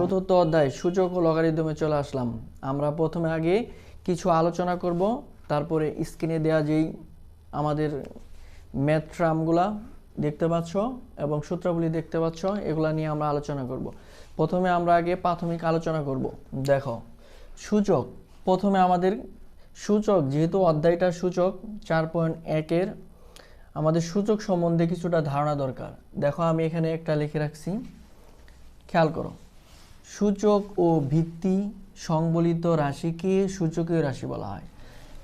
চতুর্থ অধ্যায়, সূচক ও লগারিদমে চলে আসলাম। আমরা প্রথমে আগে কিছু আলোচনা করব, তারপরে স্ক্রিনে দেওয়া যেই আমাদের ম্যাথ ট্রামগুলা দেখতে পাচ্ছ এবং সূত্রাবলী দেখতে পাচ্ছ, এগুলা নিয়ে আমরা আলোচনা করব। প্রথমে আমরা আগে প্রাথমিক আলোচনা করব। দেখো, সূচক, প্রথমে আমাদের সূচক, যেহেতু অধ্যায়টা সূচক, চার পয়েন্ট একের আমাদের সূচক সম্বন্ধে কিছুটা ধারণা দরকার। দেখো, আমি এখানে একটা লিখে রাখছি। খেয়াল করো। সূচক ও ভিত্তি সংবলিত রাশিকে সূচকীয় রাশি বলা হয়।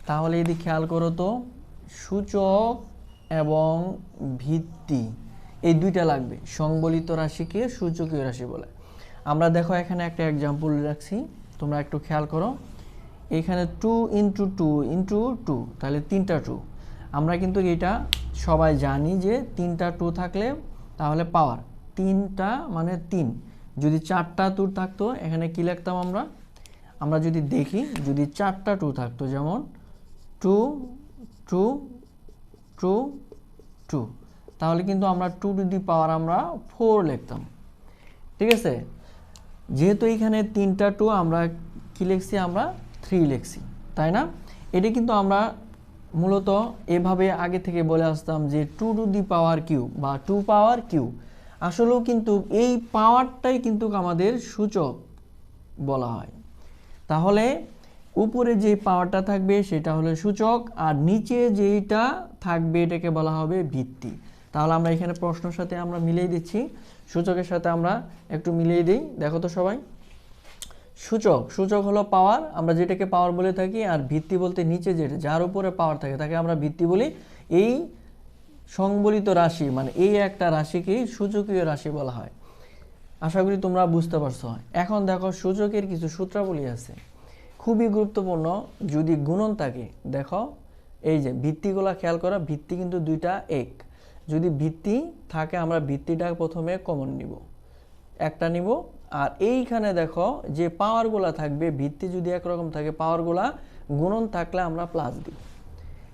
তাহলে যদি খেয়াল করো তো, সূচক এবং ভিত্তি, এই দুইটা লাগবে, সংবলিত রাশিকে সূচকীয় রাশি বলে। আমরা দেখো এখানে একটা এক্সাম্পল রাখছি, তোমরা একটু খেয়াল করো। এখানে two into two into two তাহলে তিনটা টু আমরা কিন্তু এটা সবাই জানি যে তিনটা টু থাকলে তাহলে পাওয়ার তিনটা মানে তিন। যদি চারটা টু থাকতো, এখানে কি লিখতাম আমরা? আমরা যদি দেখি, যদি চারটা টু থাকতো, যেমন টু টু টু টু তাহলে কিন্তু আমরা টু টু দি পাওয়ার আমরা ফোর লিখতাম। ঠিক আছে? যেহেতু এখানে তিনটা টু আমরা কি লিখছি? আমরা থ্রি লিখছি, তাই না? এটি কিন্তু আমরা মূলত এভাবে আগে থেকে বলে আসতাম যে two to the power Q বা টু পাওয়ার কিউ আসলেও কিন্তু এই পাওয়ারটাই কিন্তু আমাদের সূচক বলা হয়। তাহলে উপরে যে পাওয়ারটা থাকবে সেটা হলো সূচক আর নিচে যেইটা থাকবে এটাকে বলা হবে ভিত্তি। তাহলে আমরা এখানে প্রশ্নের সাথে আমরা মিলিয়ে দিচ্ছি। সূচকের সাথে আমরা একটু মিলিয়ে দিই। দেখো তো সবাই। সূচক সূচক হলো পাওয়ার আমরা যেটাকে পাওয়ার বলে থাকি আর ভিত্তি বলতে নিচে যেটা, যার উপরে পাওয়ার থাকে, তাকে আমরা ভিত্তি বলি। এই সংবলিত রাশি মানে এই একটা রাশিকেই সূচকীয় রাশি বলা হয়। আশা করি তোমরা বুঝতে পারছ। এখন দেখো সূচকের কিছু সূত্রাবলী আছে। খুবই গুরুত্বপূর্ণ, যদি গুণন থাকে, দেখো, এই যে ভিত্তিগুলা খেয়াল করা, ভিত্তি কিন্তু দুইটা এক। যদি ভিত্তি থাকে, আমরা ভিত্তিটা প্রথমে কমন নিব। একটা নিব, আর এইখানে দেখো যে পাওয়ারগুলা থাকবে, ভিত্তি যদি একরকম থাকে পাওয়ারগুলা গুণন থাকলে আমরা প্লাস দিই।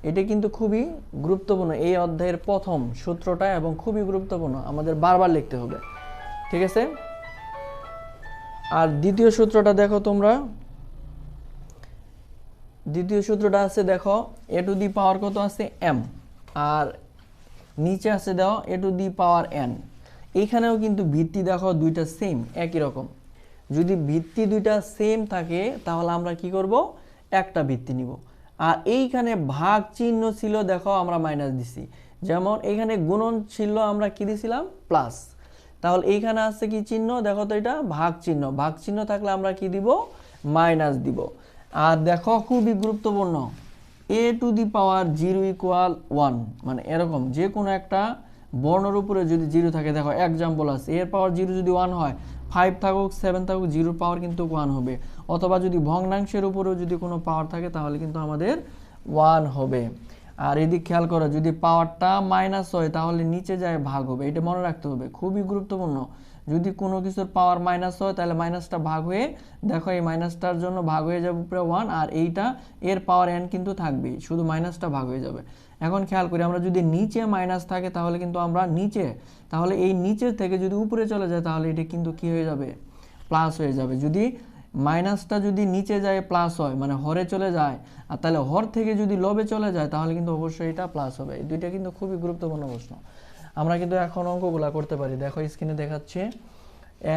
এটা কিন্তু খুবই গুরুত্বপূর্ণ। এই অধ্যায়ের প্রথম সূত্রটা এবং খুবই গুরুত্বপূর্ণ। আমাদের বারবার লিখতে হবে। ঠিক আছে? আর দ্বিতীয় সূত্রটা দেখো তোমরা। দ্বিতীয় সূত্রটা আছে দেখো এ টু দি পাওয়ার কত আছে? এম আর নিচে আছে দেখো এ টু দি পাওয়ার এন এইখানেও কিন্তু ভিত্তি দেখো দুইটা সেম একই রকম। যদি ভিত্তি দুইটা সেম থাকে, তাহলে আমরা কি করব? একটা ভিত্তি নিব। আর এইখানে ভাগ চিহ্ন ছিল, দেখো আমরা মাইনাস দিছি। যেমন এইখানে গুণন ছিল আমরা কি দিছিলাম? প্লাস তাহলে এইখানে আছে কি চিহ্ন? দেখো তো এটা, ভাগ চিহ্ন। ভাগ চিহ্ন থাকলে আমরা কি দিব? মাইনাস দিব। আর দেখো খুবই গুরুত্বপূর্ণ A to the power zero equal one মানে এরকম যে কোনো একটা বর্ণের উপরে যদি জিরো থাকে, দেখো এক্সাম্পল আছে। এর পাওয়ার জিরো যদি ওয়ান হয় ফাইভ থাকুক সেভেন থাকুক জিরোর পাওয়ার কিন্তু ওয়ান হবে। অথবা যদি ভগ্নাংশের উপরেও যদি কোনো পাওয়ার থাকে, তাহলে কিন্তু আমাদের ওয়ান হবে। আর এদিক খেয়াল করো, যদি পাওয়ারটা মাইনাস হয়, তাহলে নিচে যায়, ভাগ হবে। এটা মনে রাখতে হবে, খুবই গুরুত্বপূর্ণ। যদি কোনো কিছুর পাওয়ার মাইনাস হয়, তাহলে মাইনাসটা ভাগ হয়ে, দেখো এই মাইনাসটার জন্য ভাগ হয়ে যাবে উপরে ওয়ান আর এইটা এর পাওয়ার এন কিন্তু থাকবেই, শুধু মাইনাসটা ভাগ হয়ে যাবে। এখন খেয়াল করি, আমরা যদি নিচে মাইনাস থাকে তাহলে কিন্তু আমরা নিচে, তাহলে এই নিচের থেকে যদি উপরে চলে যায় তাহলে এটা কিন্তু কি হয়ে যাবে? প্লাস হয়ে যাবে। যদি মাইনাসটা যদি নিচে যায় প্লাস হয় মানে হরে চলে যায়, আর তাহলে হর থেকে যদি লবে চলে যায় তাহলে কিন্তু অবশ্যই এটা প্লাস হবে। এই দুইটা কিন্তু খুবই গুরুত্বপূর্ণ প্রশ্ন। আমরা কিন্তু এখন অঙ্কগুলা করতে পারি। দেখো স্ক্রিনে দেখাচ্ছে,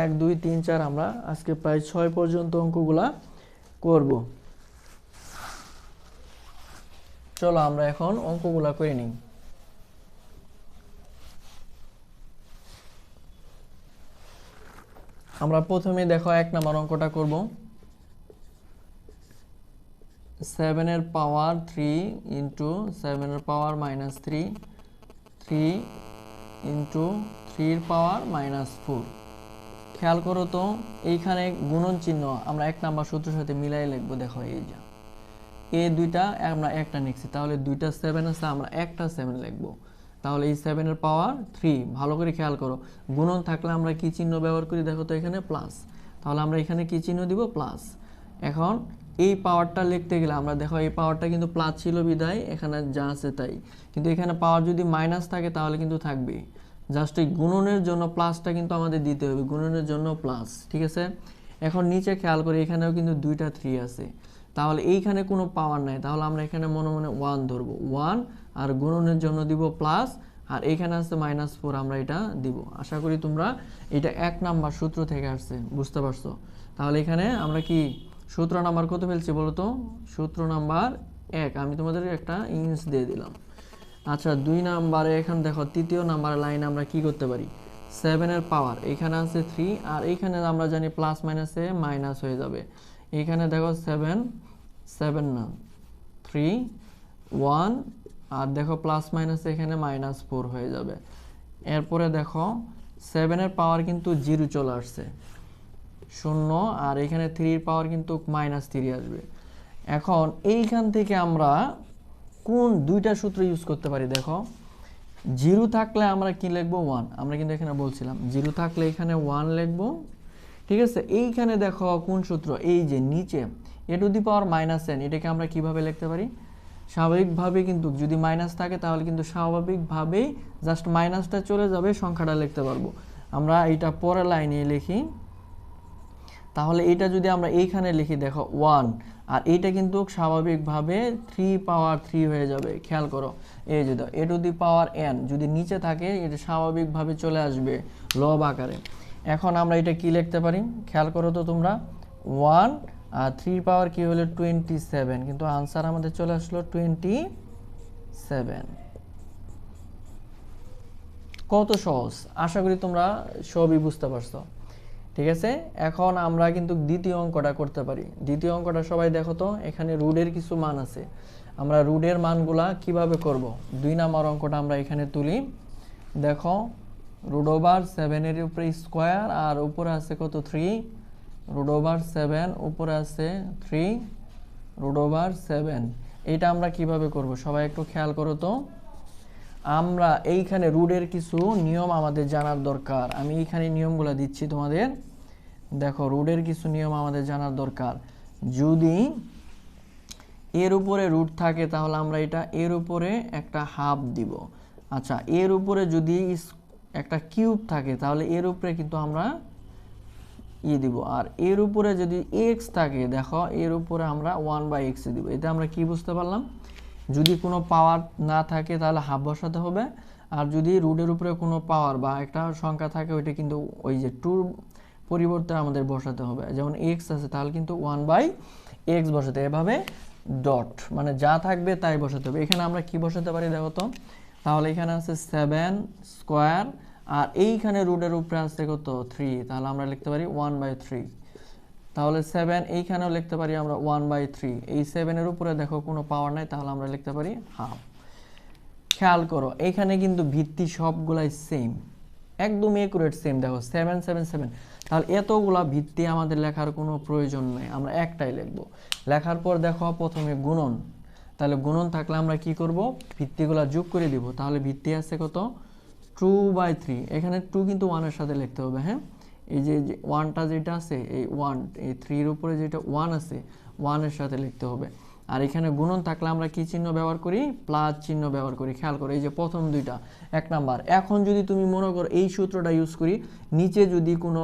এক, দুই, তিন, চার, আমরা আজকে প্রায় ছয় পর্যন্ত অঙ্কগুলা করব। চলো আমরা এখন অঙ্কগুলা করে নিই। আমরা প্রথমে দেখো এক নম্বর অঙ্কটা করব। সেভেনের পাওয়ার থ্রি ইন্টু সেভেনের power minus three three into থ্রির পাওয়ার মাইনাস ফোর খেয়াল করো তো, এইখানে গুণন চিহ্ন আমরা এক নাম্বার সূত্রের সাথে মিলাই লিখব, দেখো এই যা। এ দুইটা, আমরা একটা নিচ্ছি। তাহলে দুইটা সেভেন আছে, আমরা একটা সেভেন লিখব। তাহলে এই সেভেনের পাওয়ার থ্রি ভালো করে খেয়াল করো। গুণন থাকলে আমরা কি চিহ্ন ব্যবহার করি? দেখো তো এখানে প্লাস তাহলে আমরা এখানে কি চিহ্ন দিব? প্লাস এখন এই পাওয়ারটা লিখতে গেলে, আমরা দেখো এই পাওয়ারটা কিন্তু প্লাস ছিল বিদায়, এখানে যা আছে তাই। কিন্তু এখানে পাওয়ার যদি মাইনাস থাকে, তাহলে কিন্তু থাকবে জাস্ট এই গুণনের জন্য প্লাসটা কিন্তু আমাদের দিতে হবে। গুণনের জন্য প্লাস ঠিক আছে? এখন নিচে খেয়াল করে, এখানেও কিন্তু দুইটা থ্রি আছে। তাহলে এইখানে কোনো পাওয়ার নাই। তাহলে আমরা এখানে মনে মনে ওয়ান ধরবো। ওয়ান আর গুণনের জন্য দিব প্লাস আর এখানে আছে মাইনাস ফোর আমরা এটা দিব। আশা করি তোমরা এটা এক নাম্বার সূত্র থেকে আসছে, বুঝতে পারছ? তাহলে এখানে আমরা কি সূত্র নাম্বার কত ফেলছি বলো তো? সূত্র নাম্বার এক। আমি তোমাদের একটা ইঞ্চ দিয়ে দিলাম। আচ্ছা দুই নাম্বারে এখানে দেখো, তৃতীয় নাম্বারের লাইনে আমরা কি করতে পারি? সেভেনের পাওয়ার এখানে আছে থ্রি আর এইখানে আমরা জানি প্লাস মাইনাসে মাইনাস হয়ে যাবে। এখানে দেখো সেভেন সেভেন না থ্রি ওয়ান আর দেখো প্লাস মাইনাস এখানে মাইনাস ফোর হয়ে যাবে। এরপরে দেখো সেভেনের পাওয়ার কিন্তু জিরো চলে আসছে। শূন্য, আর এখানে থ্রির পাওয়ার কিন্তু মাইনাস থ্রি আসবে। এখন এইখান থেকে আমরা কোন দুইটা সূত্র ইউজ করতে পারি দেখো? জিরো থাকলে আমরা কি লিখব? ওয়ান আমরা কিন্তু এখানে বলছিলাম জিরো থাকলে এখানে ওয়ান লিখব ঠিক আছে? এইখানে দেখো কোন সূত্র? এই যে নিচে A to the power minus N এটাকে আমরা কীভাবে লিখতে পারি? স্বাভাবিকভাবে কিন্তু যদি মাইনাস থাকে, তাহলে কিন্তু স্বাভাবিকভাবেই জাস্ট মাইনাসটা চলে যাবে, সংখ্যাটা লিখতে পারব। আমরা এইটা পরের লাইনে লিখি। তাহলে এটা যদি আমরা এইখানে লিখি, দেখো ওয়ান আর এইটা কিন্তু স্বাভাবিকভাবে থ্রি পাওয়ার থ্রি হয়ে যাবে। খেয়াল করো। এই যে এ টু দি পাওয়ার এন যদি নিচে থাকে, এটা স্বাভাবিকভাবে চলে আসবে লব আকারে। এখন আমরা এটা কি লিখতে পারি? খেয়াল করো তো তোমরা। ওয়ান আর থ্রি পাওয়ার কি হলো? Twenty seven. কিন্তু আনসার আমাদের চলে আসলো টোয়েন্টি সেভেন। কত সহজ? আশা করি তোমরা সবই বুঝতে পারছ। ঠিক আছে? এখন আমরা কিন্তু দ্বিতীয় অঙ্কটা করতে পারি। দ্বিতীয় অঙ্কটা সবাই দেখো তো, এখানে রুডের কিছু মান আছে। আমরা রুডের মানগুলা কীভাবে করব? দুই নাম্বার অঙ্কটা আমরা এখানে তুলি। দেখো রুড ওভার সেভেনের উপরে স্কোয়ার আর উপরে আছে কত? থ্রি রুড ওভার সেভেন উপরে আছে থ্রি রুড ওভার সেভেন এইটা আমরা কীভাবে করব? সবাই একটু খেয়াল করো তো। আমরা এইখানে রুডের কিছু নিয়ম আমাদের জানার দরকার। আমি এইখানে নিয়মগুলো দিচ্ছি তোমাদের। দেখো রুডের কিছু নিয়ম আমাদের জানার দরকার। যদি এর উপরে রুট থাকে, তাহলে আমরা এটা এর উপরে একটা হাফ দিব। আচ্ছা এর উপরে যদি একটা কিউব থাকে, তাহলে এর উপরে কিন্তু আমরা ই দিব। আর এর উপরে যদি এক্স থাকে, দেখো, এর উপরে আমরা ওয়ান বাই এক্স দিব। এটা আমরা কি বুঝতে পারলাম? যদি কোনো পাওয়ার না থাকে, তাহলে হাফ বসাতে হবে। আর যদি রুটের উপরে কোনো পাওয়ার বা একটা সংখ্যা থাকে, ওইটা কিন্তু ওই যে টুর পরিবর্তে আমাদের বসাতে হবে। যেমন এক্স আছে, তাহলে কিন্তু ওয়ান বাই এক্স বসাতে এভাবে ডট মানে যা থাকবে তাই বসাতে হবে। এখানে আমরা কি বসাতে পারি, দেখো তো? তাহলে এখানে আছে সেভেন স্কোয়ার আর এইখানে রুটের উপরে আছে কত? থ্রি তাহলে আমরা লিখতে পারি ওয়ান বাই থ্রি তাহলে সেভেন এইখানেও লিখতে পারি আমরা ওয়ান বাই থ্রি এই সেভেনের উপরে দেখো কোনো পাওয়ার নাই, তাহলে আমরা লিখতে পারি হাফ খেয়াল করো, এখানে কিন্তু ভিত্তি সবগুলাই সেম একদম একুরেট সেম দেখো সেভেন সেভেন সেভেন তাহলে এতগুলা ভিত্তি আমাদের লেখার কোনো প্রয়োজন নেই, আমরা একটাই লিখব। লেখার পর দেখো প্রথমে গুণন। তাহলে গুণন থাকলে আমরা কি করব? ভিত্তিগুলা যোগ করে দিব। তাহলে ভিত্তি আছে কত? টু বাই থ্রি এখানে টু কিন্তু ওয়ানের সাথে লিখতে হবে হ্যাঁ? এই যে ওয়ানটা যেটা আছে, এই ওয়ান এই থ্রির উপরে যেটা ওয়ান আছে ওয়ানের সাথে লিখতে হবে। আর এখানে গুণন থাকলে আমরা কি চিহ্ন ব্যবহার করি? প্লাস চিহ্ন ব্যবহার করি। খেয়াল করো, এই যে প্রথম দুইটা, এক নাম্বার। এখন যদি তুমি মনে করো এই সূত্রটা ইউজ করি, নিচে যদি কোনো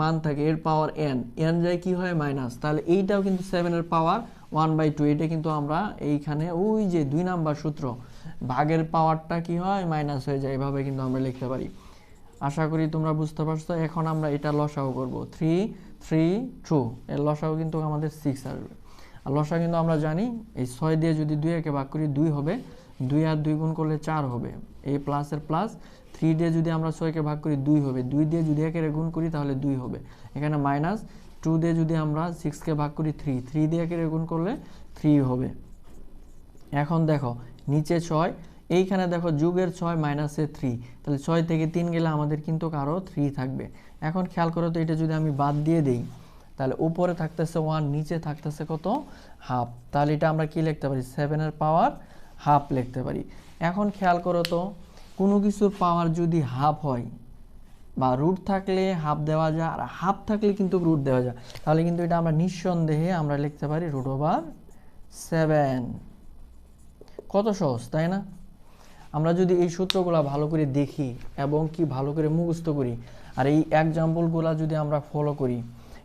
মান থাকে, এর পাওয়ার এন এন যায় কি হয়? মাইনাস তাহলে এইটাও কিন্তু সেভেনের পাওয়ার ওয়ান বাই টু এটা কিন্তু আমরা এইখানে ওই যে দুই নাম্বার সূত্র, ভাগের পাওয়ারটা কি হয় মাইনাস হয়ে যায়, এভাবে কিন্তু আমরা লিখতে পারি। আশা করি তোমরা বুঝতে পারছ, এখন আমরা এটা লসাও করব। থ্রি থ্রি টু এর লসাও কিন্তু আমাদের সিক্স আসবে। আর লসা কিন্তু আমরা জানি, এই ছয় দিয়ে যদি দুই একে ভাগ করি, দুই হবে। দুই আর দুই গুণ করলে চার হবে। এই প্লাসের প্লাস থ্রি দিয়ে যদি আমরা ছয়কে ভাগ করি, দুই হবে। দুই দিয়ে যদি একের গুণ করি, তাহলে দুই হবে। এখানে মাইনাস টু দিয়ে যদি আমরা সিক্সকে ভাগ করি থ্রি থ্রি দিয়ে একের গুণ করলে থ্রি হবে। এখন দেখো, নিচে ছয়, এইখানে দেখো যুগের ছয় মাইনাসে থ্রি তাহলে ছয় থেকে তিন গেলে আমাদের কিন্তু আরও থ্রি থাকবে। এখন খেয়াল করো তো এটা যদি আমি বাদ দিয়ে দিই, তাহলে উপরে থাকতেছে ওয়ান নিচে থাকতেছে কত? হাফ তাহলে এটা আমরা কি লিখতে পারি? সেভেনের পাওয়ার হাফ লিখতে পারি। এখন খেয়াল করো তো, কোনো কিছুর পাওয়ার যদি হাফ হয় বা রুট থাকলে হাফ দেওয়া যায় আর হাফ থাকলে কিন্তু রুট দেওয়া যায়। তাহলে কিন্তু এটা আমরা নিঃসন্দেহে আমরা লিখতে পারি রুট ওভার সেভেন কত সহজ, তাই না? আমরা যদি এই সূত্রগুলো ভালো করে দেখি এবং কি ভালো করে মুখস্থ করি, আর এই এক্সাম্পলগুলো যদি আমরা ফলো করি,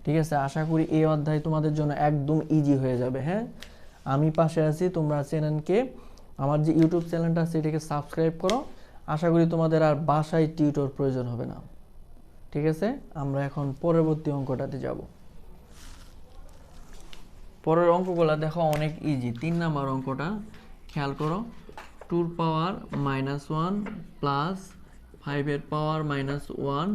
ঠিক আছে? আশা করি এই অধ্যায় তোমাদের জন্য একদম ইজি হয়ে যাবে হ্যাঁ? আমি পাশে আছি, তোমরা চ্যানেলকে, আমার যে ইউটিউব চ্যানেলটা আছে, এটাকে সাবস্ক্রাইব করো। আশা করি তোমাদের আর বাসায় টিউটর প্রয়োজন হবে না। ঠিক আছে? আমরা এখন পরবর্তী অঙ্কটাতে যাব। পরের অঙ্কগুলো দেখো অনেক ইজি তিন নাম্বার অঙ্কটা, খেয়াল করো, টুর পাওয়ার মাইনাস ওয়ান প্লাস ফাইভের পাওয়ার মাইনাস ওয়ান।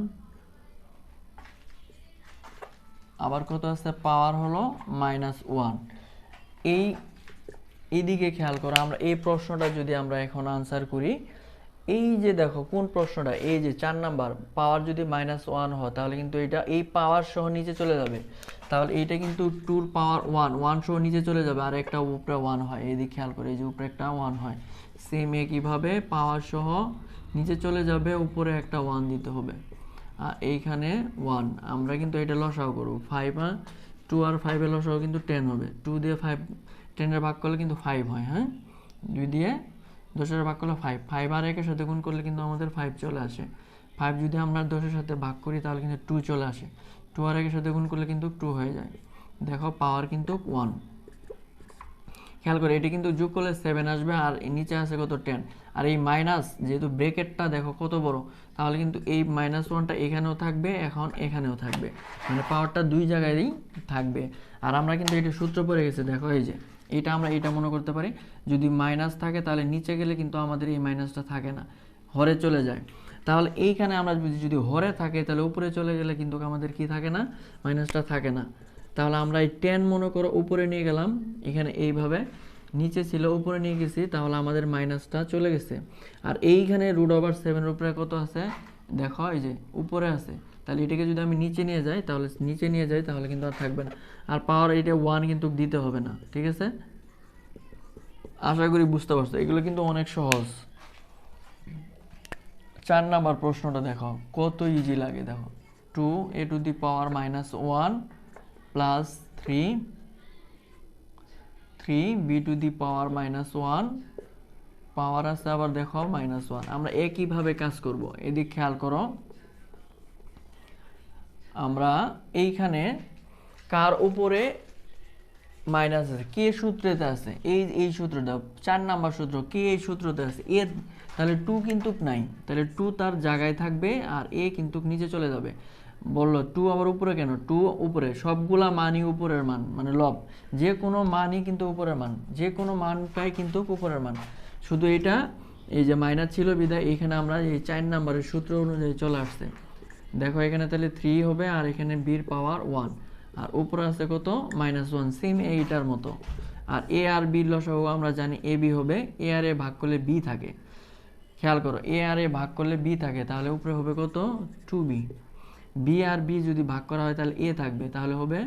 আবার কত আছে? পাওয়ার হলো মাইনাস ওয়ান। এই এদিকে খেয়াল করো, আমরা এই প্রশ্নটা যদি আমরা এখন আনসার করি এই যে দেখো, কোন প্রশ্নটা? এই যে চার নাম্বার পাওয়ার যদি মাইনাস ওয়ান হয়, তাহলে কিন্তু এটা, এই পাওয়ার সহ নিচে চলে যাবে। তাহলে এইটা কিন্তু টুর পাওয়ার ওয়ান ওয়ান সহ নিচে চলে যাবে, আর একটা উপরে ওয়ান হয়। এইদিকে খেয়াল করে, এই যে উপরে একটা ওয়ান হয়। সেম একইভাবে পাওয়ার সহ নিচে চলে যাবে, উপরে একটা ওয়ান দিতে হবে। আর এইখানে ওয়ান আমরা কিন্তু এটা লসাও করব। ফাইভ টু আর ফাইভের লসাও কিন্তু টেন হবে। টু দিয়ে ফাইভ টেনের ভাগ করলে কিন্তু ফাইভ হয় হ্যাঁ? দুই দিয়ে দশের ভাগ করলে ফাইভ ফাইভ আর একের সাথে গুণ করলে কিন্তু আমাদের ফাইভ চলে আসে। ফাইভ যদি আমরা দশের সাথে ভাগ করি তাহলে কিন্তু টু চলে আসে। টু আর একের সাথে গুণ করলে কিন্তু টু হয়ে যায়। দেখো পাওয়ার কিন্তু ওয়ান খেয়াল করে, এটি কিন্তু যোগ করলে সেভেন আসবে আর নিচে আছে কত টেন আর এই মাইনাস যেহেতু ব্রেকেটটা দেখো কত বড়, তাহলে কিন্তু এই মাইনাস ওয়ানটা এখানেও থাকবে, এখন এখানেও থাকবে। মানে পাওয়ারটা দুই জায়গায়ই থাকবে। আর আমরা কিন্তু এটি সূত্র পড়ে গেছে, দেখো এই যে। এটা আমরা এটা মনে করতে পারি। যদি মাইনাস থাকে তাহলে নিচে গেলে কিন্তু আমাদের এই মাইনাসটা থাকে না। হরে চলে যায়। তাহলে এইখানে আমরা যদি যদি হরে থাকে তাহলে উপরে চলে গেলে কিন্তু আমাদের কি থাকে না? মাইনাসটা থাকে না। তাহলে আমরা এই টেন মনে করো উপরে নিয়ে গেলাম। এখানে এইভাবে নিচে ছিল, উপরে নিয়ে গেছি, তাহলে আমাদের মাইনাসটা চলে গেছে। আর এইখানে রুট ওভার সেভেনের উপরে কত আছে? দেখো, এই যে উপরে আছে। তাহলে এটাকে যদি আমি নিচে নিয়ে যাই, তাহলে নিচে নিয়ে যাই, তাহলে কিন্তু আর থাকবে না। আর পাওয়ার এটা ওয়ান কিন্তু দিতে হবে না, ঠিক আছে? আশা করি বুঝতে পারছ, এগুলো কিন্তু অনেক সহজ। চার নাম্বার প্রশ্নটা দেখো, কত ইজি লাগে দেখো? Two A to the power minus one plus three three B to the power minus one power আছে আবার দেখো মাইনাস ওয়ান আমরা একইভাবে কাজ করব, এদিক খেয়াল করো। আমরা এইখানে কার উপরে মাইনাস আছে? কে সূত্রেতে আছে? এই এই সূত্রটা। চার নাম্বার সূত্র। কে এই সূত্রতে আছে? এ, তাহলে টু কিন্তু নাই তাহলে টু তার জায়গায় থাকবে আর এ কিন্তু নিচে চলে যাবে। বলল, টু আবার উপরে কেন? টু উপরে। সবগুলা মানই উপরের মান মানে লব। যে কোনো মানই কিন্তু উপরের মান। যে কোনো মানটাই কিন্তু উপরের মান। শুধু এটা, এই যে মাইনাস ছিল বিদায় এখানে আমরা এই চার নাম্বারের সূত্র অনুযায়ী চলে আসছে। দেখো, এখানে তাহলে থ্রি হবে আর এখানে বির পাওয়ার ওয়ান আর উপরে আছে কত? মাইনাস ওয়ান সেম এইটার মতো। আর এ আর বি লসাগু আমরা জানি এ বি হবে। এ আর এ ভাগ করলে বি থাকে। খেয়াল করো এ আর এ ভাগ করলে বি থাকে, তাহলে উপরে হবে কত? টু বি বি আর বি যদি ভাগ করা হয়, তাহলে এ থাকবে। তাহলে হবে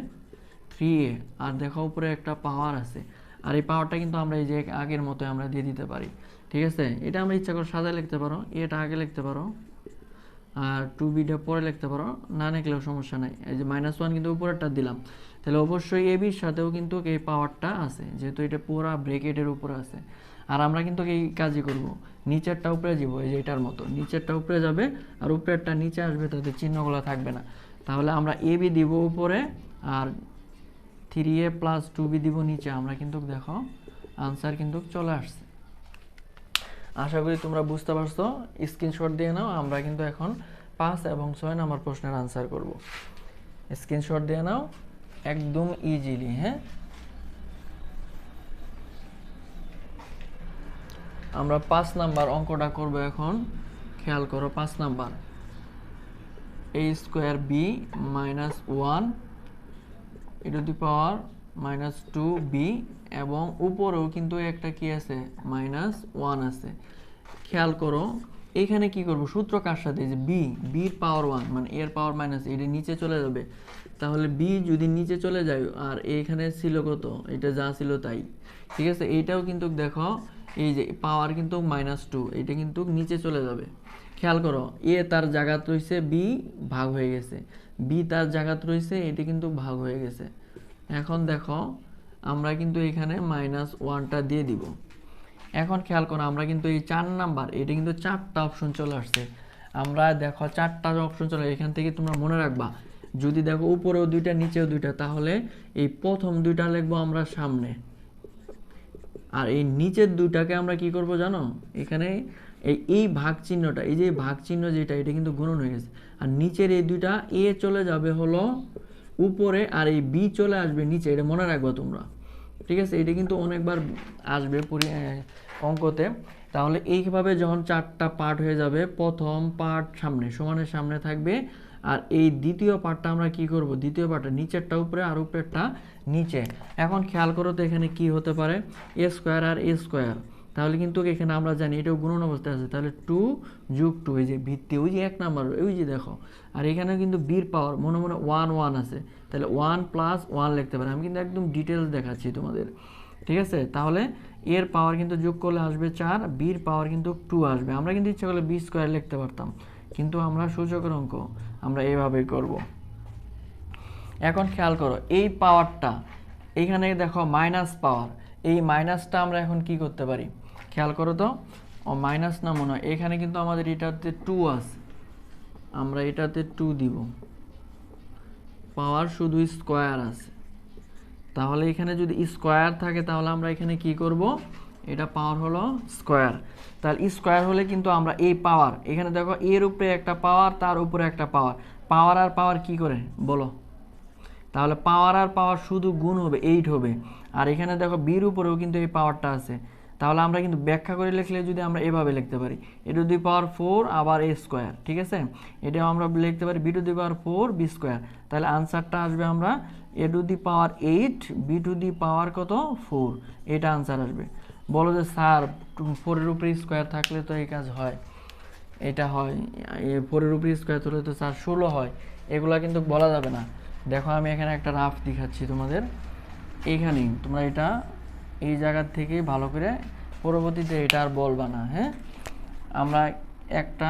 থ্রি এ আর দেখো, উপরে একটা পাওয়ার আছে। আর এই পাওয়ারটা কিন্তু আমরা এই যে আগের মতো আমরা দিয়ে দিতে পারি। ঠিক আছে? এটা আমরা ইচ্ছা করে সাজায় লিখতে পারো। এটা আগে লিখতে পারো। আর টু বিটা পরে লিখতে পারো, না লিখলেও সমস্যা নাই। এই যে মাইনাস ওয়ান কিন্তু উপরেরটা দিলাম। তাহলে অবশ্যই এ বির সাথেও কিন্তু এই পাওয়ারটা আছে, যেহেতু এটা পুরা ব্রেকেটের উপরে আছে। আর আমরা কিন্তু এই কাজই করব। নিচেরটা উপরে যাব এই যে এটার মতো। নিচেরটা উপরে যাবে, আর উপরেরটা নিচে আসবে, তাতে চিহ্নগুলো থাকবে না। তাহলে আমরা এ বি দিব উপরে, আর three A plus two B দিব নিচে। আমরা কিন্তু দেখো আনসার কিন্তু চলে আসছে। আশা করি তোমরা বুঝতে পারছ। স্ক্রিনশট দিয়ে নাও, আমরা কিন্তু এখন পাঁচ এবং ছয় নম্বর প্রশ্নের আনসার করব। স্ক্রিনশট দিয়ে নাও, একদম ইজিলি হ্যাঁ? আমরা পাঁচ নাম্বার অঙ্কটা করব এখন। খেয়াল করো, পাঁচ number. A square B minus one to the power minus two B এবং উপরেও কিন্তু একটা কি আছে? মাইনাস ওয়ান আছে। খেয়াল করো, এখানে কি করব? সূত্র কার সাথে? যে বি বির পাওয়ার ওয়ান মানে এর পাওয়ার মাইনাস এটা নিচে চলে যাবে। তাহলে বি যদি নিচে চলে যায়, আর এখানে ছিল কত? এটা যা ছিল তাই। ঠিক আছে? এইটাও কিন্তু দেখো, এই যে পাওয়ার কিন্তু মাইনাস টু এটা কিন্তু নিচে চলে যাবে। খেয়াল করো এ তার জায়গাত রয়েছে বি ভাগ হয়ে গেছে। বি তার জায়গাত রয়েছে এটি কিন্তু ভাগ হয়ে গেছে। এখন দেখো আমরা কিন্তু এখানে মাইনাস ওয়ানটা দিয়ে দিব। এখন খেয়াল করো, আমরা কিন্তু এই চার নাম্বার, এটা কিন্তু চারটা অপশন চলে আসছে। আমরা দেখো চারটা অপশন চলে, এখান থেকে তোমরা মনে রাখবা, যদি দেখো উপরেও দুইটা, নিচেও দুইটা, তাহলে এই প্রথম দুইটা লিখব আমরা সামনে। আর এই নিচের দুইটাকে আমরা কি করব জানো? এখানে এই এই ভাগ চিহ্নটা, এই যে ভাগ চিহ্ন যেটা, এটা কিন্তু গুণন হয়ে গেছে। আর নিচের এই দুইটা, এ চলে যাবে হলো উপরে আর এই বি চলে আসবে নিচে, এটা মনে রাখবা তোমরা। ঠিক আছে? এটা কিন্তু অনেকবার আসবে অঙ্কতে। তাহলে এইভাবে যখন চারটা পার্ট হয়ে যাবে, প্রথম পার্ট সামনে, সমানের সামনে থাকবে। আর এই দ্বিতীয় পার্টটা আমরা কি করব? দ্বিতীয় পার্টটা নিচেরটা উপরে আর উপরেরটা নিচে। এখন খেয়াল করো তো এখানে কি হতে পারে? এ স্কোয়ার আর এ স্কোয়ার তাহলে কিন্তু এখানে আমরা জানি এটাও গুণন অবস্থায় আছে। তাহলে টু যুগ টু, এই যে ভিত্তি, ওই যে এক নাম্বার, ওই যে দেখো। আর এখানেও কিন্তু বীর পাওয়ার, মনে মনে ওয়ান ওয়ান আছে। তাহলে ওয়ান প্লাস ওয়ান লিখতে পারে। আমি কিন্তু একদম ডিটেলস দেখাচ্ছি তোমাদের। ঠিক আছে? তাহলে এর পাওয়ার কিন্তু যোগ করলে আসবে চার, বির পাওয়ার কিন্তু টু আসবে। আমরা কিন্তু ইচ্ছা করলে বি স্কোয়ার লিখতে পারতাম। কিন্তু আমরা সূচকের অঙ্ক, আমরা এইভাবেই করব। এখন খেয়াল করো, এই পাওয়ারটা এইখানে দেখো মাইনাস পাওয়ার। এই মাইনাসটা আমরা এখন কি করতে পারি? খেয়াল করো তো, ও মাইনাস না মনে হয়। এখানে কিন্তু আমাদের এটাতে টু আছে। আমরা এটাতে টু দিব। পাওয়ার শুধু স্কোয়ার আছে। তাহলে এখানে যদি স্কোয়ার থাকে, তাহলে আমরা এখানে কি করব? এটা পাওয়ার হলো স্কোয়ার তাহলে স্কোয়ার হলে কিন্তু আমরা এই পাওয়ার এখানে দেখো এর উপরে একটা পাওয়ার তার উপরে একটা পাওয়ার পাওয়ার আর পাওয়ার কি করে? বলো। তাহলে পাওয়ার আর পাওয়ার শুধু গুণ হবে এইট হবে। আর এখানে দেখো বির উপরেও কিন্তু এই পাওয়ারটা আছে। তাহলে আমরা কিন্তু ব্যাখ্যা করে লিখলে যদি আমরা এভাবে লিখতে পারি এ টু দি পাওয়ার ফোর আবার এ স্কোয়ার ঠিক আছে? এটাও আমরা লিখতে পারি B to the power four B square তাহলে আনসারটা আসবে আমরা A to the power eight B to the power কত? ফোর এটা আনসার আসবে। বলো যে স্যার ফোরের উপরে স্কোয়ার থাকলে তো এই কাজ হয়, এটা হয় ফোরের উপরে স্কোয়ার তুলে তো স্যার ষোলো হয়, এগুলা কিন্তু বলা যাবে না। দেখো আমি এখানে একটা রাফ দেখাচ্ছি তোমাদের এইখানেই তোমরা এটা এই জায়গার থেকে ভালো করে পরবর্তীতে এটা আর বলবা না হ্যাঁ? আমরা একটা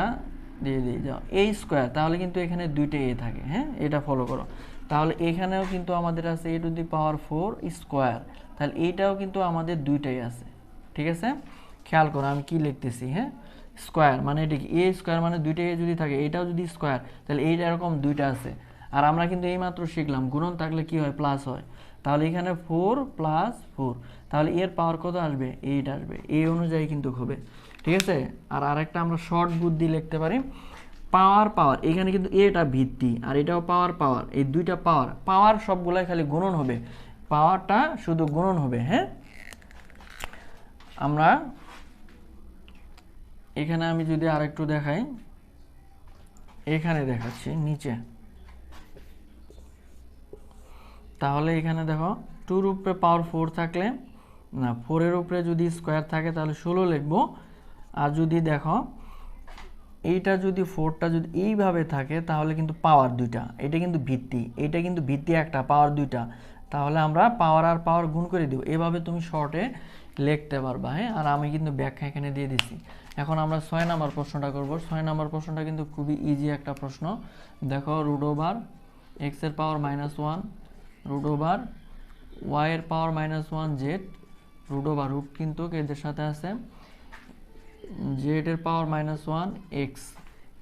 দিয়ে দিয়ে যাও, এই স্কোয়ার তাহলে কিন্তু এখানে দুইটা এ থাকে হ্যাঁ? এটা ফলো করো। তাহলে এখানেও কিন্তু আমাদের আছে A to the power four square তাহলে এইটাও কিন্তু আমাদের দুইটাই আছে, ঠিক আছে? খেয়াল করো, আমি কি লিখতেছি হ্যাঁ? স্কোয়ার মানে এটা কি? এ স্কোয়ার মানে দুইটা এ যদি থাকে, এটাও যদি স্কোয়ার তাহলে এইটা এরকম দুইটা আছে। আর আমরা কিন্তু এইমাত্র শিখলাম, গুণন থাকলে কি হয়? প্লাস হয়। তাহলে এখানে ফোর প্লাস ফোর তাহলে এর পাওয়ার কত আসবে? এইট আসবে। এই অনুযায়ী কিন্তু হবে ঠিক আছে? আর আরেকটা আমরা শর্ট বুদ্ধি লিখতে পারি। পাওয়ার পাওয়ার এখানে কিন্তু এটা ভিত্তি আর এটাও পাওয়ার পাওয়ার এই দুইটা পাওয়ার পাওয়ার সবগুলাই খালি গুণন হবে। পাওয়ারটা শুধু গুণন হবে হ্যাঁ? আমরা এখানে আমি যদি আরেকটু দেখাই, এখানে দেখাচ্ছি, নিচে। তাহলে এখানে দেখো টুর উপরে পাওয়ার ফোর থাকলে, না ফোরের উপরে যদি স্কোয়ার থাকে তাহলে ষোলো লিখব। আর যদি দেখো, এইটা যদি ফোরটা যদি এইভাবে থাকে তাহলে কিন্তু পাওয়ার দুইটা। এটা কিন্তু ভিত্তি। এটা কিন্তু ভিত্তি একটা পাওয়ার দুইটা। তাহলে আমরা পাওয়ার আর পাওয়ার গুণ করে দিব। এভাবে তুমি শর্টে লিখতে পারবা হ্যাঁ? আর আমি কিন্তু ব্যাখ্যা এখানে দিয়ে দিছি। এখন আমরা ছয় নাম্বার প্রশ্নটা করব। ছয় নাম্বার প্রশ্নটা কিন্তু খুবই ইজি একটা প্রশ্ন। দেখো রুট ওভার এক্সের power minus one root over ওয়াইয়ের power minus one Z root over root কিন্তু এদের সাথে আছে? জেড এর পাওয়ার মাইনাস ওয়ান এক্স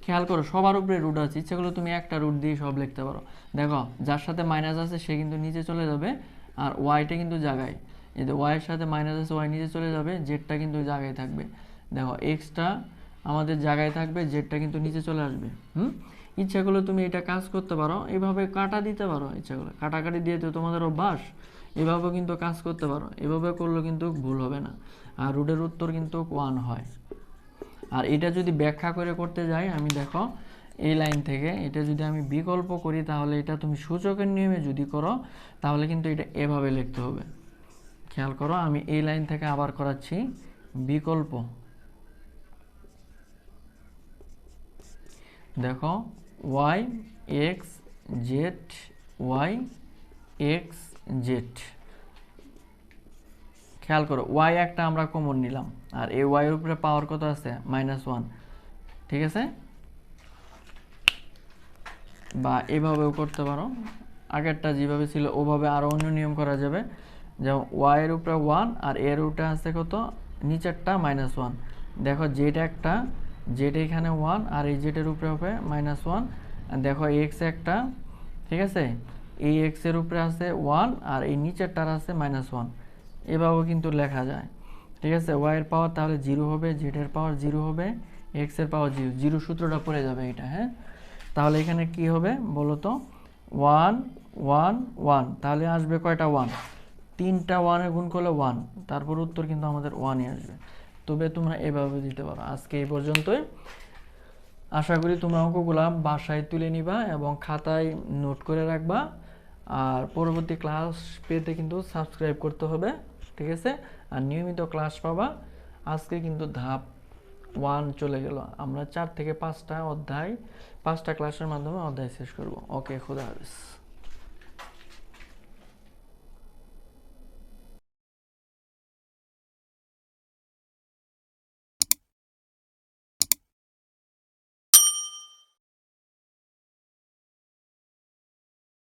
খেয়াল করো, সবার উপরে রুট আছে, ইচ্ছা করলে তুমি একটা রুট দিয়ে সব লিখতে পারো। দেখো, যার সাথে মাইনাস আছে, সে কিন্তু নিচে চলে যাবে, আর ওয়াইটা কিন্তু জায়গায়। এই যে ওয়াইয়ের সাথে মাইনাস আছে ওয়াই নিচে চলে যাবে জেডটা কিন্তু জায়গায় থাকবে। দেখো এক্সটা আমাদের জায়গায় থাকবে জেডটা কিন্তু নিচে চলে আসবে, হুম? ইচ্ছা করলে তুমি এটা কাজ করতে পারো, এভাবে কাটা দিতে পারো ইচ্ছা করলে কাটাকাটি দিয়ে তো তোমাদের অভ্যাস, এভাবেও কিন্তু কাজ করতে পারো, এভাবে করলে কিন্তু ভুল হবে না। আর রুটের উত্তর কিন্তু ওয়ান হয়। আর এটা যদি ব্যাখ্যা করে করতে যাই, আমি দেখো, এই লাইন থেকে এটা যদি আমি বিকল্প করি, তাহলে এটা তুমি সূচকের নিয়মে যদি করো, তাহলে কিন্তু এটা এভাবে লিখতে হবে। খেয়াল করো, আমি এই লাইন থেকে আবার করাচ্ছি, বিকল্প। দেখো Y X Z Y X Z খেয়াল করো ওয়াই একটা আমরা কমন নিলাম, আর এই ওয়াইয়ের উপরে পাওয়ার কত আছে? মাইনাস ওয়ান ঠিক আছে? বা এভাবেও করতে পারো। আগেরটা যেভাবে ছিল, ওভাবে আরও অন্য নিয়ম করা যাবে। যেমন ওয়াইয়ের উপরে ওয়ান আর এর উপরে আছে কত? নিচেরটা মাইনাস ওয়ান দেখো জেড একটা জেড এখানে ওয়ান আর এই জেডের উপরে হবে মাইনাস ওয়ান দেখো এক্স একটা, ঠিক আছে? এই এক্সের উপরে আছে ওয়ান আর এই নিচেরটার আছে মাইনাস ওয়ান এভাবেও কিন্তু লেখা যায়। ঠিক আছে? ওয়াই এর পাওয়ার তাহলে জিরো হবে জেড এর পাওয়ার জিরো হবে এক্সের পাওয়ার জিরো জিরো সূত্রটা পড়ে যাবে এটা হ্যাঁ? তাহলে এখানে কি হবে বলো তো ওয়ান ওয়ান ওয়ান তাহলে আসবে কয়টা? ওয়ান তিনটা ওয়ানে গুণ করলে ওয়ান তারপর উত্তর কিন্তু আমাদের ওয়ানই আসবে। তবে তোমরা এভাবে দিতে পারো। আজকে এই পর্যন্তই। আশা করি তোমরা অঙ্কগুলা বাসায় তুলে নিবা এবং খাতায় নোট করে রাখবা। আর পরবর্তী ক্লাস পেতে কিন্তু সাবস্ক্রাইব করতে হবে, ঠিক আছে? আর নিয়মিত ক্লাস পাবা। আজকে কিন্তু ধাপ ওয়ান চলে গেল। আমরা চার থেকে পাঁচটা অধ্যায়, পাঁচটা ক্লাসের মাধ্যমে অধ্যায় শেষ করব। ওকে, খুদা হাফিজ।